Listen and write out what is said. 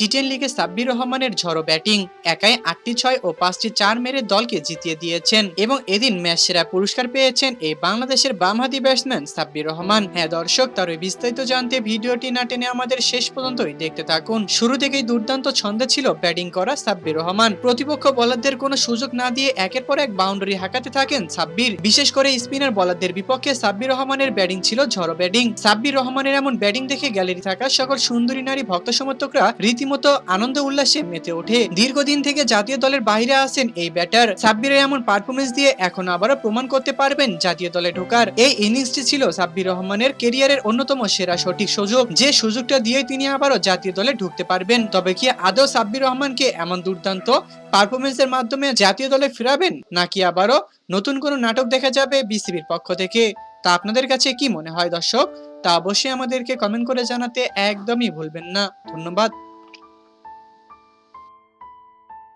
T ten লিগে সাব্বির রহমানের ঝড়ো ব্যাটিং, একাই আটটি ছয় ও পাঁচটি চার মেরে দলকে জিতিয়ে দিয়েছেন এবং এদিন ম্যাচ সেরা পুরস্কার পেয়েছেন এই বাংলাদেশের বামহাতি ব্যাটসম্যান সাব্বির রহমান। হ্যাঁ দর্শক, তার বিস্তারিত জানতে ভিডিওটি না টেনে আমাদের শেষ পর্যন্তই দেখতে থাকুন। শুরু থেকেই দুর্দান্ত ছন্দে ছিল ব্যাটিং করা সাব্বির রহমান। প্রতিপক্ষ বলারদের কোনো সুযোগ না দিয়ে একের পর এক বাউন্ডারি হাঁকাতে থাকেন সাব্বির। বিশেষ করে স্পিনার বলারদের বিপক্ষে সাব্বির রহমানের ব্যাটিং ছিল ঝড়ো ব্যাটিং। সাব্বির রহমানের এমন ব্যাটিং দেখে গ্যালারি থাকা সকল সুন্দরী নারী ভক্ত সমর্থকরা রীতিমতো আনন্দ উল্লাসে মেতে ওঠে। দীর্ঘদিন থেকে জাতীয় দলের বাইরে আছেন এই ব্যাটার। সাব্বিরের এমন পারফরমেন্স দিয়ে এখন আবারও প্রমাণ করতে পারবেন জাতীয় দলে ঢোকার। এই ইনিংসটি ছিল সাব্বির রহমানের কেরিয়ারের অন্যতম সেরা সঠিক সুযোগ। যে সুযোগটা দিয়ে তিনি আবারও জাতীয় দলে ঢুকতে পারবেন। তবে কি আদৌ সাব্বির রহমানকে এমন দুর্দান্ত পারফরমেন্সের মাধ্যমে জাতীয় দলে ফিরাবেন? নাকি আবারও নতুন কোনো নাটক দেখা যাবে বিসিবির পক্ষ থেকে? তা আপনাদের কাছে কি মনে হয় দর্শক? তা অবশ্যই আমাদেরকে কমেন্ট করে জানাতে একদমই ভুলবেন না। ধন্যবাদ।